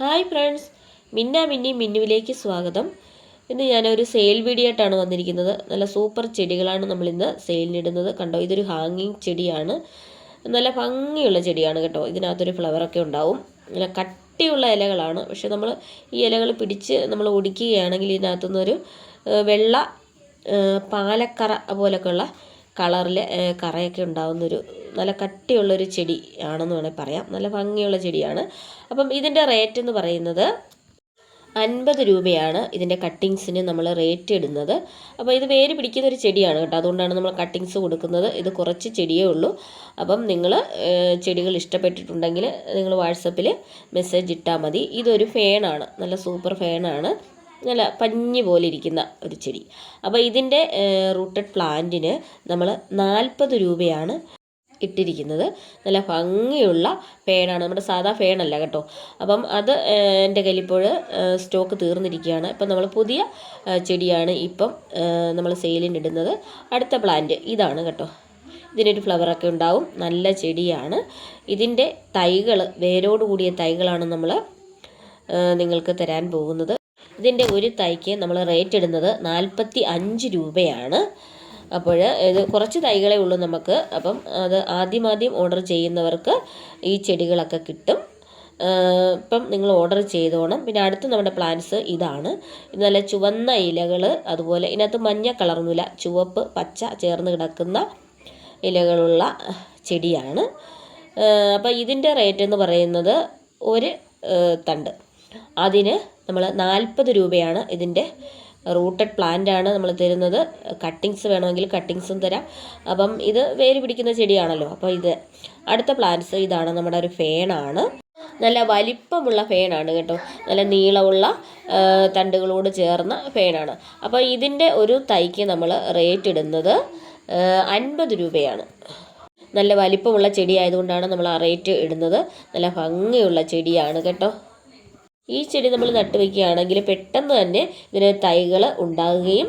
Hi friends മിന്ന മിന്നി മിന്നുവിലേക്ക് സ്വാഗതം. ഇന്ന് ഞാനൊരു സെയിൽ വീഡിയോ ആയിട്ടാണ് വന്നിരിക്കുന്നത്. നല്ല സൂപ്പർ ചെടികളാണ് നമ്മളിന്ന് സെയിലിനിടുന്നത് കണ്ടോ ഇതൊരു ഹാങ്ങിങ് ചെടിയാണ്. നല്ല ഭംഗിയുള്ള ചെടിയാണ് കേട്ടോ. ഇതിനകത്തൊരു ഫ്ലവറൊക്കെ ഉണ്ടാവും. നല്ല കട്ടിയുള്ള ഇലകളാണ്. പക്ഷെ നമ്മൾ ഈ ഇലകൾ പിടിച്ച് നമ്മൾ ഒടിക്കുകയാണെങ്കിൽ ഇതിനകത്തുനിന്നൊരു വെള്ള പാലക്കറ പോലൊക്കെയുള്ള കളറിൽ കറയൊക്കെ ഉണ്ടാകുന്നൊരു നല്ല കട്ടിയുള്ളൊരു ചെടി ആണെന്ന് വേണേൽ പറയാം. നല്ല ഭംഗിയുള്ള ചെടിയാണ്. അപ്പം ഇതിന്റെ റേറ്റ് എന്ന് പറയുന്നത് അൻപത് രൂപയാണ് ഇതിന്റെ കട്ടിങ്സിന് നമ്മൾ റേറ്റ് ഇടുന്നത്. അപ്പോൾ ഇത് വേര് പിടിക്കുന്ന ഒരു ചെടിയാണ് കേട്ടോ. അതുകൊണ്ടാണ് നമ്മൾ കട്ടിങ്സ് കൊടുക്കുന്നത്. ഇത് കുറച്ച് ചെടിയേ ഉള്ളൂ. അപ്പം നിങ്ങൾ ചെടികൾ ഇഷ്ടപ്പെട്ടിട്ടുണ്ടെങ്കിൽ നിങ്ങൾ വാട്സപ്പിൽ മെസ്സേജ് ഇട്ടാൽ മതി. ഇതൊരു ഫേണാണ് നല്ല സൂപ്പർ ഫേണാണ് നല്ല പഞ്ഞി പോലെ ഇരിക്കുന്ന ഒരു ചെടി. അപ്പോൾ ഇതിന്റെ റൂട്ടഡ് പ്ലാന്റിന് നമ്മൾ നാൽപ്പത് രൂപയാണ് ഇട്ടിരിക്കുന്നത്. നല്ല ഭംഗിയുള്ള ഫേണാണ് നമ്മുടെ സാധാ ഫേണല്ല കേട്ടോ. അപ്പം അത് എന്റെ കയ്യിൽ ഇപ്പോൾ സ്റ്റോക്ക് തീർന്നിരിക്കുകയാണ്. ഇപ്പം നമ്മൾ പുതിയ ചെടിയാണ് ഇപ്പം നമ്മൾ സെയിലിന് ഇടുന്നത്. അടുത്ത പ്ലാന്റ് ഇതാണ് കേട്ടോ. ഇതിനൊരു ഫ്ലവറൊക്കെ ഉണ്ടാവും. നല്ല ചെടിയാണ്. ഇതിന്റെ തൈകൾ വേരോട് കൂടിയ തൈകളാണ് നമ്മൾ നിങ്ങൾക്ക് തരാൻ പോകുന്നത്. ഇതിന്റെ ഒരു തൈക്ക് നമ്മൾ റേറ്റ് ഇടുന്നത് നാൽപ്പത്തി അഞ്ച് രൂപയാണ്. അപ്പോൾ ഇത് കുറച്ച് തൈകളേ ഉള്ളൂ നമുക്ക്. അപ്പം അത് ആദ്യം ആദ്യം ഓർഡർ ചെയ്യുന്നവർക്ക് ഈ ചെടികളൊക്കെ കിട്ടും. ഇപ്പം നിങ്ങൾ ഓർഡർ ചെയ്തോണം. പിന്നെ അടുത്ത് നമ്മുടെ പ്ലാന്റ്സ് ഇതാണ്. ഇത് നല്ല ചുവന്ന ഇലകൾ അതുപോലെ ഇതിനകത്ത് മഞ്ഞ കളർന്നില്ല ചുവപ്പ് പച്ച ചേർന്ന് കിടക്കുന്ന ഇലകളുള്ള ചെടിയാണ്. അപ്പോൾ ഇതിന്റെ റേറ്റ് എന്ന് പറയുന്നത് ഒരു തണ്ട്. അതിന് നമ്മൾ നാൽപ്പത് രൂപയാണ് ഇതിന്റെ റൂട്ടഡ് പ്ലാന്റ് ആണ് നമ്മൾ തരുന്നത്. കട്ടിങ്സ് വേണമെങ്കിൽ കട്ടിങ്സും തരാം. അപ്പം ഇത് വേര് പിടിക്കുന്ന ചെടിയാണല്ലോ അപ്പോൾ ഇത് അടുത്ത പ്ലാന്റ്സ് ഇതാണ് നമ്മുടെ ഒരു ഫേണാണ്. നല്ല വലിപ്പമുള്ള ഫേണാണ് കേട്ടോ. നല്ല നീളമുള്ള തണ്ടുകളോട് ചേർന്ന ഫേണാണ്. അപ്പോൾ ഇതിന്റെ ഒരു തൈക്ക് നമ്മൾ റേറ്റ് ഇടുന്നത് അൻപത് രൂപയാണ്. നല്ല വലിപ്പമുള്ള ചെടിയായതുകൊണ്ടാണ് നമ്മൾ ആ റേറ്റ് ഇടുന്നത്. നല്ല ഭംഗിയുള്ള ചെടിയാണ് കേട്ടോ. ഈ ചെടി നമ്മൾ നട്ടുവെക്കുകയാണെങ്കിൽ പെട്ടെന്ന് തന്നെ ഇതിന് തൈകൾ ഉണ്ടാകുകയും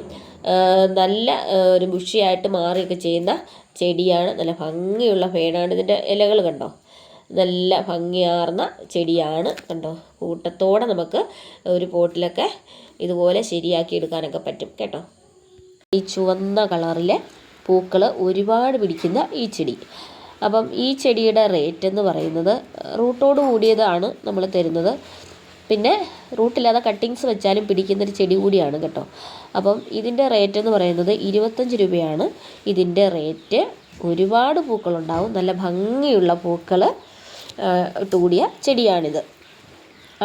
നല്ല ഒരു ബുഷിയായിട്ട് മാറുകയൊക്കെ ചെയ്യുന്ന ചെടിയാണ്. നല്ല ഭംഗിയുള്ള പേടാണ്. ഇതിന്റെ ഇലകൾ കണ്ടോ? നല്ല ഭംഗിയാർന്ന ചെടിയാണ് കണ്ടോ? കൂട്ടത്തോടെ നമുക്ക് ഒരു പോട്ടിലൊക്കെ ഇതുപോലെ ശരിയാക്കി എടുക്കാനൊക്കെ പറ്റും കേട്ടോ. ഈ ചുവന്ന കളറിലെ പൂക്കൾ ഒരുപാട് പിടിക്കുന്ന ഈ ചെടി. അപ്പം ഈ ചെടിയുടെ റേറ്റ് എന്ന് പറയുന്നത് റൂട്ടോട് കൂടിയതാണ് നമ്മൾ തരുന്നത്. പിന്നെ റൂട്ടില്ലാതെ കട്ടിങ്സ് വെച്ചാലും പിടിക്കുന്നൊരു ചെടി കൂടിയാണ് കേട്ടോ. അപ്പം ഇതിന്റെ റേറ്റ് എന്ന് പറയുന്നത് ഇരുപത്തഞ്ച് രൂപയാണ്. ഇതിന്റെ റേറ്റ് ഒരുപാട് പൂക്കളുണ്ടാവും. നല്ല ഭംഗിയുള്ള പൂക്കൾ കൂടിയ ചെടിയാണിത്.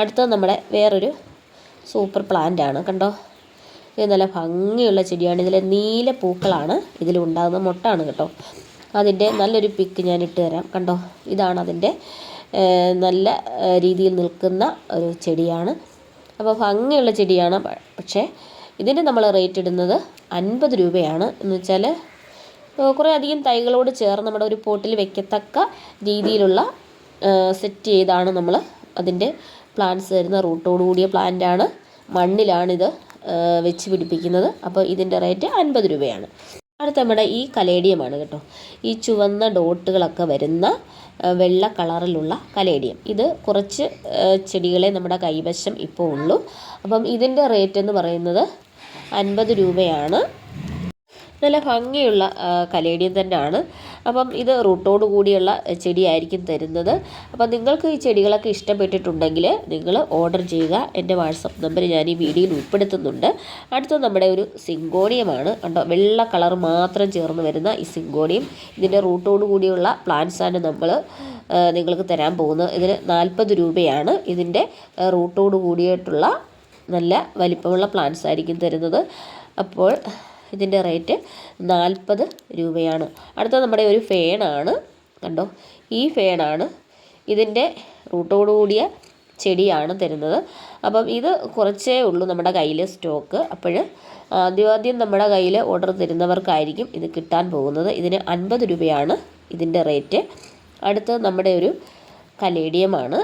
അടുത്തത് നമ്മുടെ വേറൊരു സൂപ്പർ പ്ലാന്റ് ആണ് കണ്ടോ? ഇത് നല്ല ഭംഗിയുള്ള ചെടിയാണ്. ഇതിലെ നീല പൂക്കളാണ് ഇതിൽ ഉണ്ടാകുന്ന മുട്ടാണ് കേട്ടോ. അതിന്റെ നല്ലൊരു പിക്ക് ഞാൻ ഇട്ട് തരാം. കണ്ടോ? ഇതാണ് അതിന്റെ നല്ല രീതിയിൽ നിൽക്കുന്ന ഒരു ചെടിയാണ്. അപ്പോൾ ഭംഗിയുള്ള ചെടിയാണ്. പക്ഷേ ഇതിന് നമ്മൾ റേറ്റ് ഇടുന്നത് അൻപത് രൂപയാണ്. എന്ന് വെച്ചാൽ കുറേ അധികം തൈകളോട് ചേർന്ന് നമ്മുടെ ഒരു പോട്ടിൽ വെക്കത്തക്ക രീതിയിലുള്ള സെറ്റ് ചെയ്താണ് നമ്മൾ അതിന്റെ പ്ലാന്റ്സ് തരുന്ന റൂട്ടോട് കൂടിയ പ്ലാന്റാണ്. മണ്ണിലാണിത് വെച്ച് പിടിപ്പിക്കുന്നത്. അപ്പോൾ ഇതിന്റെ റേറ്റ് അൻപത് രൂപയാണ്. അടുത്ത നമ്മുടെ ഈ കലേഡിയമാണ് കേട്ടോ. ഈ ചുവന്ന ഡോട്ടുകളൊക്കെ വരുന്ന വെള്ള കളറിലുള്ള കലേഡിയം. ഇത് കുറച്ച് ചെടികളെ നമ്മുടെ കൈവശം ഇപ്പോൾ ഉള്ളൂ. അപ്പം ഇതിന്റെ റേറ്റ് എന്ന് പറയുന്നത് അൻപത് രൂപയാണ്. നല്ല ഭംഗിയുള്ള കലേഡിയം തന്നെയാണ്. അപ്പം ഇത് റൂട്ടോട് കൂടിയുള്ള ചെടിയായിരിക്കും തരുന്നത്. അപ്പം നിങ്ങൾക്ക് ഈ ചെടികളൊക്കെ ഇഷ്ടപ്പെട്ടിട്ടുണ്ടെങ്കിൽ നിങ്ങൾ ഓർഡർ ചെയ്യുക. എന്റെ വാട്സപ്പ് നമ്പർ ഞാൻ ഈ വീഡിയോയിൽ ഉൾപ്പെടുത്തുന്നുണ്ട്. അടുത്തത് നമ്മുടെ ഒരു സിങ്കോണിയമാണ്. കണ്ടോ വെള്ള കളർ മാത്രം ചേർന്ന് വരുന്ന ഈ സിങ്കോണിയം. ഇതിന്റെ റൂട്ടോട് കൂടിയുള്ള പ്ലാന്റ്സാണ് നമ്മൾ നിങ്ങൾക്ക് തരാൻ പോകുന്നത്. ഇതിന് നാൽപ്പത് രൂപയാണ് ഇതിന്റെ റൂട്ടോട് കൂടിയിട്ടുള്ള നല്ല വലിപ്പമുള്ള പ്ലാന്റ്സ് ആയിരിക്കും തരുന്നത്. അപ്പോൾ ഇതിന്റെ റേറ്റ് നാൽപ്പത് രൂപയാണ്. അടുത്ത നമ്മുടെ ഒരു ഫേണാണ്. കണ്ടോ? ഈ ഫേണാണ് ഇതിന്റെ കൂടിയ ചെടിയാണ് തരുന്നത്. അപ്പം ഇത് കുറച്ചേ ഉള്ളൂ നമ്മുടെ കയ്യിൽ സ്റ്റോക്ക്. അപ്പോൾ ആദ്യം ആദ്യം നമ്മുടെ കയ്യിൽ ഓർഡർ തരുന്നവർക്കായിരിക്കും ഇത് കിട്ടാൻ പോകുന്നത്. ഇതിന് അൻപത് രൂപയാണ് ഇതിന്റെ റേറ്റ്. അടുത്തത് നമ്മുടെ ഒരു കലേഡിയമാണ്.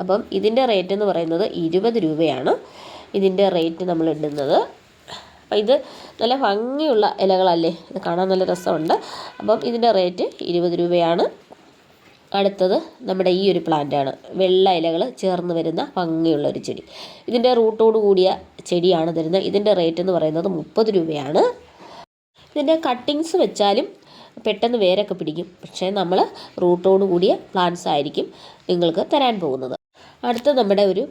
അപ്പം ഇതിന്റെ റേറ്റ് എന്ന് പറയുന്നത് ഇരുപത് രൂപയാണ് ഇതിന്റെ റേറ്റ് നമ്മൾ ഇടുന്നത്. അപ്പം ഇത് നല്ല ഭംഗിയുള്ള ഇലകളല്ലേ? ഇത് കാണാൻ നല്ല രസമുണ്ട്. അപ്പം ഇതിന്റെ റേറ്റ് ഇരുപത് രൂപയാണ്. അടുത്തത് നമ്മുടെ ഈ ഒരു പ്ലാന്റാണ് വെള്ള ഇലകൾ ചേർന്ന് വരുന്ന ഭംഗിയുള്ള ഒരു ചെടി. ഇതിന്റെ റൂട്ടോട് കൂടിയ ചെടിയാണ് തരുന്നത്. ഇതിന്റെ റേറ്റ് എന്ന് പറയുന്നത് മുപ്പത് രൂപയാണ്. ഇതിന്റെ കട്ടിങ്സ് വെച്ചാലും പെട്ടെന്ന് വേരൊക്കെ പിടിക്കും. പക്ഷേ നമ്മൾ റൂട്ടോട് കൂടിയ പ്ലാന്റ്സ് ആയിരിക്കും നിങ്ങൾക്ക് തരാൻ പോകുന്നത്. അടുത്ത നമ്മുടെ ഒരു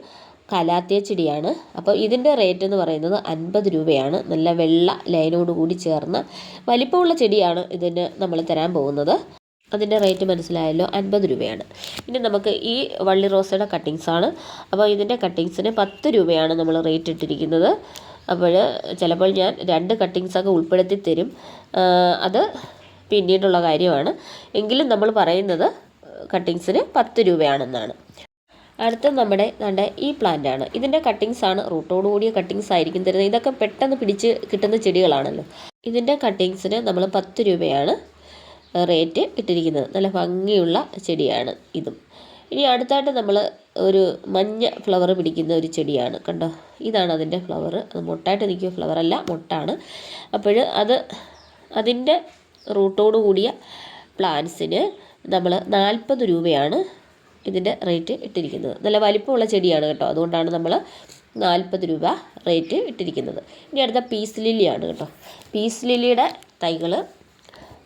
കലാത്തിയ ചെടിയാണ്. അപ്പോൾ ഇതിന്റെ റേറ്റ് എന്ന് പറയുന്നത് അൻപത് രൂപയാണ്. നല്ല വെള്ള ലൈനോട് കൂടി ചേർന്ന വലിപ്പമുള്ള ചെടിയാണ് ഇതിന് നമ്മൾ തരാൻ പോകുന്നത്. അതിന്റെ റേറ്റ് മനസ്സിലായല്ലോ? അൻപത് രൂപയാണ്. ഇനി നമുക്ക് ഈ വള്ളി റോസയുടെ കട്ടിങ്സ് ആണ്. അപ്പോൾ ഇതിന്റെ കട്ടിങ്സിന് പത്ത് രൂപയാണ് നമ്മൾ റേറ്റ് ഇട്ടിരിക്കുന്നത്. അപ്പോൾ ചിലപ്പോൾ ഞാൻ രണ്ട് കട്ടിങ്സൊക്കെ ഉൾപ്പെടുത്തി തരും. അത് പിന്നീടുള്ള കാര്യമാണ്. എങ്കിലും നമ്മൾ പറയുന്നത് കട്ടിങ്സിന് പത്ത് രൂപയാണെന്നാണ്. അടുത്ത നമ്മുടെ നമ്മുടെ ഈ പ്ലാന്റ് ആണ്. ഇതിന്റെ കട്ടിങ്സ് ആണ് റൂട്ടോട് കൂടിയ കട്ടിങ്സ് ആയിരിക്കും തരുന്നത്. ഇതൊക്കെ പെട്ടെന്ന് പിടിച്ച് കിട്ടുന്ന ചെടികളാണല്ലോ. ഇതിന്റെ കട്ടിങ്സിന് നമ്മൾ പത്ത് രൂപയാണ് റേറ്റ് ഇട്ടിരിക്കുന്നത്. നല്ല ഭംഗിയുള്ള ചെടിയാണ് ഇതും. ഇനി അടുത്തായിട്ട് നമ്മൾ ഒരു മഞ്ഞ ഫ്ലവർ പിടിക്കുന്ന ഒരു ചെടിയാണ്. കണ്ടോ? ഇതാണ് അതിന്റെ ഫ്ലവർ അത് മുട്ടായിട്ട് നിൽക്കുക ഫ്ലവർ അല്ല മുട്ടാണ്. അപ്പോൾ അത് അതിന്റെ റൂട്ടോട് കൂടിയ പ്ലാന്റ്സിന് നമ്മൾ നാൽപ്പത് രൂപയാണ് ഇതിന്റെ റേറ്റ് ഇട്ടിരിക്കുന്നത്. നല്ല വലിപ്പമുള്ള ചെടിയാണ് കേട്ടോ. അതുകൊണ്ടാണ് നമ്മൾ നാൽപ്പത് രൂപ റേറ്റ് ഇട്ടിരിക്കുന്നത്. ഇനി അടുത്ത പീസ് ലില്ലിയാണ് കേട്ടോ. പീസ് ലില്ലിയുടെ തൈകൾ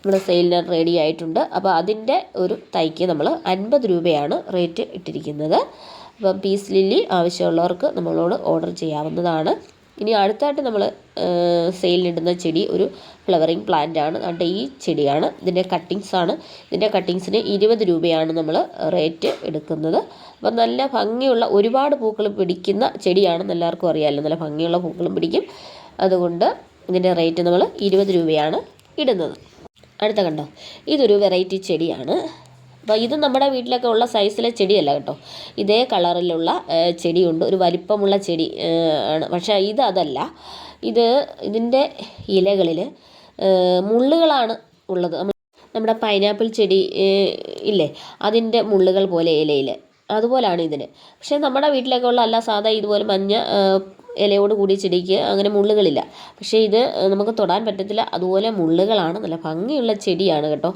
നമ്മൾ സെയിലിന് റെഡി ആയിട്ടുണ്ട്. അപ്പോൾ അതിന്റെ ഒരു തൈക്ക് നമ്മൾ അൻപത് രൂപയാണ് റേറ്റ് ഇട്ടിരിക്കുന്നത്. അപ്പം പീസ് ലില്ലി ആവശ്യമുള്ളവർക്ക് നമ്മളോട് ഓർഡർ ചെയ്യാവുന്നതാണ്. ഇനി അടുത്തായിട്ട് നമ്മൾ സെയിലിനിടുന്ന ചെടി ഒരു ഫ്ലവറിങ് പ്ലാന്റ് ആണ്. അതുകൊണ്ട് ഈ ചെടിയാണ്. ഇതിന്റെ കട്ടിങ്സ് ആണ്. ഇതിന്റെ കട്ടിങ്സിന് ഇരുപത് രൂപയാണ് നമ്മൾ റേറ്റ് എടുക്കുന്നത്. അപ്പം നല്ല ഭംഗിയുള്ള ഒരുപാട് പൂക്കൾ പിടിക്കുന്ന ചെടിയാണെന്ന് എല്ലാവർക്കും അറിയാമല്ലോ നല്ല ഭംഗിയുള്ള പൂക്കളും പിടിക്കും. അതുകൊണ്ട് ഇതിന്റെ റേറ്റ് നമ്മൾ ഇരുപത് രൂപയാണ് ഇടുന്നത്. അടുത്ത കണ്ടോ? ഇതൊരു വെറൈറ്റി ചെടിയാണ്. അപ്പോൾ ഇത് നമ്മുടെ വീട്ടിലൊക്കെ ഉള്ള സൈസിലെ ചെടിയല്ല കേട്ടോ. ഇതേ കളറിലുള്ള ചെടിയുണ്ട്. ഒരു വലിപ്പമുള്ള ചെടി ആണ്. പക്ഷേ ഇത് അതല്ല. ഇത് ഇതിന്റെ ഇലകളിൽ മുള്ളുകളാണ് ഉള്ളത്. നമ്മുടെ പൈനാപ്പിൾ ചെടി ഇല്ലേ? അതിന്റെ മുള്ളുകൾ പോലെ ഇലയിൽ. അതുപോലാണ് ഇതിന്. പക്ഷേ നമ്മുടെ വീട്ടിലൊക്കെ ഉള്ള അല്ല സാധാ ഇതുപോലെ മഞ്ഞ ഇലയോട് കൂടി ചെടിക്ക് അങ്ങനെ മുള്ളുകളില്ല. പക്ഷേ ഇത് നമുക്ക് തൊടാൻ പറ്റത്തില്ല. അതുപോലെ മുള്ളുകളാണ്. നല്ല ഭംഗിയുള്ള ചെടിയാണ് കേട്ടോ.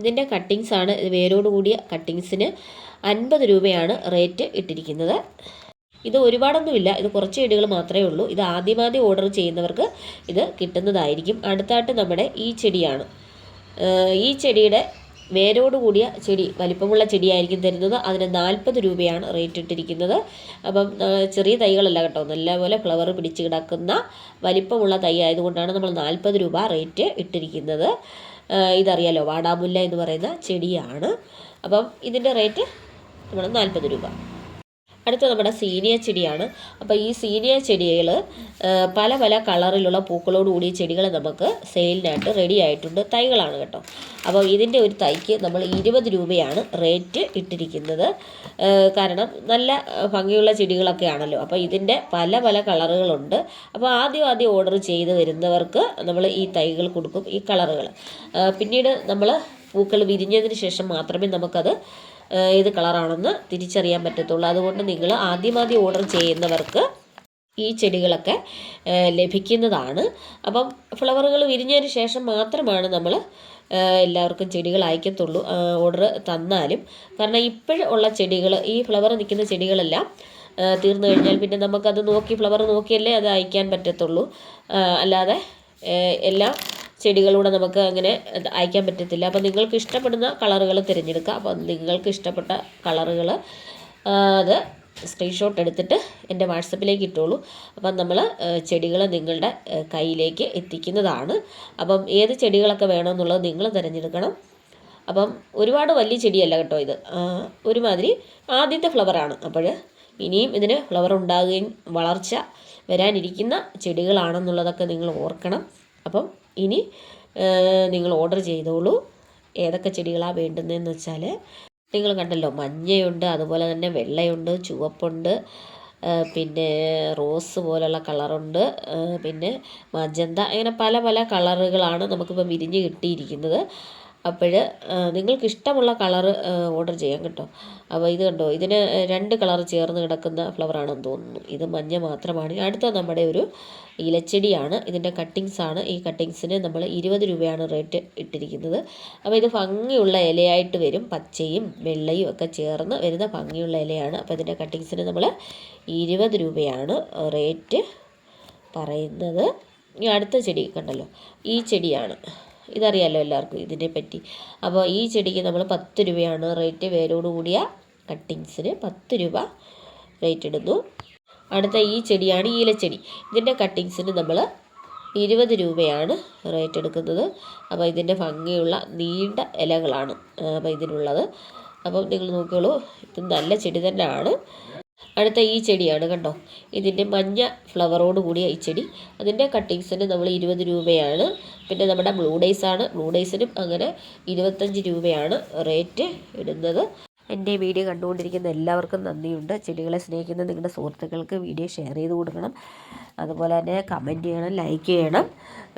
ഇതിന്റെ കട്ടിങ്സ് ആണ് വേരോട് കൂടിയ കട്ടിങ്സിന് അൻപത് രൂപയാണ് റേറ്റ് ഇട്ടിരിക്കുന്നത്. ഇത് ഒരുപാടൊന്നുമില്ല ഇത് കുറച്ച് ചെടികൾ മാത്രമേ ഉള്ളൂ. ഇത് ആദ്യമാദ്യം ഓർഡർ ചെയ്യുന്നവർക്ക് ഇത് കിട്ടുന്നതായിരിക്കും. അടുത്തായിട്ട് നമ്മുടെ ഈ ചെടിയാണ്. ഈ ചെടിയുടെ വേരോട് കൂടിയ ചെടി വലിപ്പമുള്ള ചെടിയായിരിക്കും തരുന്നത്. അതിന് നാൽപ്പത് രൂപയാണ് റേറ്റ് ഇട്ടിരിക്കുന്നത്. അപ്പം ചെറിയ തൈകളല്ല കേട്ടോ. നല്ലപോലെ ഫ്ലവർ പിടിച്ച് കിടക്കുന്ന വലിപ്പമുള്ള തൈ ആയതുകൊണ്ടാണ് നമ്മൾ നാൽപ്പത് രൂപ റേറ്റ് ഇട്ടിരിക്കുന്നത്. ഇതറിയാലോ വാടാമുല്ല എന്ന് പറയുന്ന ചെടിയാണ്. അപ്പം ഇതിന്റെ റേറ്റ് നമ്മൾ നാൽപ്പത് രൂപ. അടുത്ത നമ്മുടെ സീനിയ ചെടിയാണ്. അപ്പോൾ ഈ സീനിയ ചെടികൾ പല പല കളറിലുള്ള പൂക്കളോട് കൂടിയ ചെടികൾ നമുക്ക് സെയിലിനായിട്ട് റെഡി ആയിട്ടുണ്ട്. തൈകളാണ് കേട്ടോ. അപ്പോൾ ഇതിന്റെ ഒരു തൈക്ക് നമ്മൾ ഇരുപത് രൂപയാണ് റേറ്റ് ഇട്ടിരിക്കുന്നത്. കാരണം നല്ല ഭംഗിയുള്ള ചെടികളൊക്കെ ആണല്ലോ. അപ്പോൾ ഇതിന്റെ പല പല കളറുകളുണ്ട്. അപ്പോൾ ആദ്യം ആദ്യം ഓർഡർ ചെയ്ത് വരുന്നവർക്ക് നമ്മൾ ഈ തൈകൾ കൊടുക്കും ഈ കളറുകൾ പിന്നീട് നമ്മൾ പൂക്കൾ വിരിഞ്ഞതിന് ശേഷം മാത്രമേ നമുക്കത് ഏത് കളറാണെന്ന് തിരിച്ചറിയാൻ പറ്റത്തുള്ളൂ. അതുകൊണ്ട് നിങ്ങൾ ആദ്യമാദ്യം ഓർഡർ ചെയ്യുന്നവർക്ക് ഈ ചെടികളൊക്കെ ലഭിക്കുന്നതാണ്. അപ്പം ഫ്ലവറുകൾ വിരിഞ്ഞതിന് ശേഷം മാത്രമാണ് നമ്മൾ എല്ലാവർക്കും ചെടികൾ അയക്കത്തുള്ളൂ ഓർഡർ തന്നാലും. കാരണം ഇപ്പോഴുള്ള ചെടികൾ ഈ ഫ്ലവർ നിൽക്കുന്ന ചെടികളെല്ലാം തീർന്നു കഴിഞ്ഞാൽ പിന്നെ നമുക്കത് നോക്കി ഫ്ലവർ നോക്കിയല്ലേ അത് അയക്കാൻ പറ്റത്തുള്ളൂ. അല്ലാതെ എല്ലാ ചെടികളൂടെ നമുക്ക് അങ്ങനെ അയക്കാൻ പറ്റത്തില്ല. അപ്പോൾ നിങ്ങൾക്ക് ഇഷ്ടപ്പെടുന്ന കളറുകൾ തിരഞ്ഞെടുക്കുക. അപ്പോൾ നിങ്ങൾക്ക് ഇഷ്ടപ്പെട്ട കളറുകൾ അത് സ്ക്രീൻഷോട്ട് എടുത്തിട്ട് എന്റെ വാട്സപ്പിലേക്ക് ഇട്ടോളൂ. അപ്പം നമ്മൾ ചെടികൾ നിങ്ങളുടെ കയ്യിലേക്ക് എത്തിക്കുന്നതാണ്. അപ്പം ഏത് ചെടികളൊക്കെ വേണമെന്നുള്ളത് നിങ്ങൾ തിരഞ്ഞെടുക്കണം. അപ്പം ഒരുപാട് വലിയ ചെടിയല്ല കേട്ടോ ഇത്. ഒരുമാതിരി ആദ്യത്തെ ഫ്ലവറാണ് അപ്പോൾ ഇനിയും ഇതിന് ഫ്ലവർ ഉണ്ടാകുകയും വളർച്ച വരാനിരിക്കുന്ന ചെടികളാണെന്നുള്ളതൊക്കെ നിങ്ങൾ ഓർക്കണം. അപ്പം ഇനി നിങ്ങൾ ഓർഡർ ചെയ്തോളൂ. ഏതൊക്കെ ചെടികളാണ് വേണ്ടുന്നതെന്ന് വെച്ചാൽ നിങ്ങൾ കണ്ടല്ലോ മഞ്ഞയുണ്ട് അതുപോലെ തന്നെ വെള്ളയുണ്ട് ചുവപ്പുണ്ട് പിന്നെ റോസ് പോലുള്ള കളറുണ്ട് പിന്നെ മജന്ത അങ്ങനെ പല പല കളറുകളാണ് നമുക്കിപ്പോൾ വിരിഞ്ഞ് കിട്ടിയിരിക്കുന്നത്. അപ്പോൾ നിങ്ങൾക്ക് ഇഷ്ടമുള്ള കളറ് ഓർഡർ ചെയ്യാം കേട്ടോ. അപ്പോൾ ഇത് കണ്ടോ ഇതിന് രണ്ട് കളർ ചേർന്ന് കിടക്കുന്ന ഫ്ലവറാണെന്ന് തോന്നുന്നു. ഇത് മഞ്ഞ മാത്രമാണ്. അടുത്ത നമ്മുടെ ഒരു ഇലച്ചെടിയാണ്. ഇതിന്റെ കട്ടിങ്സ് ആണ്. ഈ കട്ടിങ്സിന് നമ്മൾ ഇരുപത് രൂപയാണ് റേറ്റ് ഇട്ടിരിക്കുന്നത്. അപ്പോൾ ഇത് ഭംഗിയുള്ള ഇലയായിട്ട് വരും. പച്ചയും വെള്ളയും ഒക്കെ ചേർന്ന് വരുന്ന ഭംഗിയുള്ള ഇലയാണ്. അപ്പോൾ ഇതിന്റെ കട്ടിങ്സിന് നമ്മൾ ഇരുപത് രൂപയാണ് റേറ്റ് പറയുന്നത്. ഈ അടുത്ത ചെടി കണ്ടല്ലോ. ഈ ചെടിയാണ്. ഇതറിയാലോ എല്ലാവർക്കും ഇതിനെ പറ്റി അപ്പോൾ ഈ ചെടിക്ക് നമ്മൾ പത്ത് രൂപയാണ് റേറ്റ് വേരോട് കൂടിയ കട്ടിങ്സിന് പത്ത് രൂപ റേറ്റ് ഇടുന്നു. അടുത്ത ഈ ചെടിയാണ് ഈലച്ചെടി. ഇതിന്റെ കട്ടിങ്സിന് നമ്മൾ ഇരുപത് രൂപയാണ് റേറ്റ് എടുക്കുന്നത്. അപ്പോൾ ഇതിന്റെ ഭംഗിയുള്ള നീണ്ട ഇലകളാണ് അപ്പോൾ ഇതിനുള്ളത്. അപ്പം നിങ്ങൾ നോക്കിയോളൂ ഇത് നല്ല ചെടി തന്നെയാണ്. അടുത്ത ഈ ചെടിയാണ് കണ്ടോ. ഇതിന്റെ മഞ്ഞ ഫ്ലവറോട് കൂടിയ ഈ ചെടി. അതിന്റെ കട്ടിങ്സിന് നമ്മൾ ഇരുപത് രൂപയാണ്. പിന്നെ നമ്മുടെ ബ്ലൂ ഡേയ്സ് ആണ്. ബ്ലൂ ഡേയ്സിനും അങ്ങനെ ഇരുപത്തഞ്ച് രൂപയാണ് റേറ്റ് ഇടുന്നത്. എന്റെ വീഡിയോ കണ്ടുകൊണ്ടിരിക്കുന്ന എല്ലാവർക്കും നന്ദിയുണ്ട്. ചെടികളെ സ്നേഹിക്കുന്ന നിങ്ങളുടെ സുഹൃത്തുക്കൾക്ക് വീഡിയോ ഷെയർ ചെയ്ത് കൊടുക്കണം. അതുപോലെ തന്നെ കമന്റ് ചെയ്യണം ലൈക്ക് ചെയ്യണം.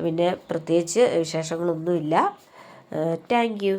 പിന്നെ പ്രത്യേകിച്ച് വിശേഷങ്ങളൊന്നുമില്ല. താങ്ക്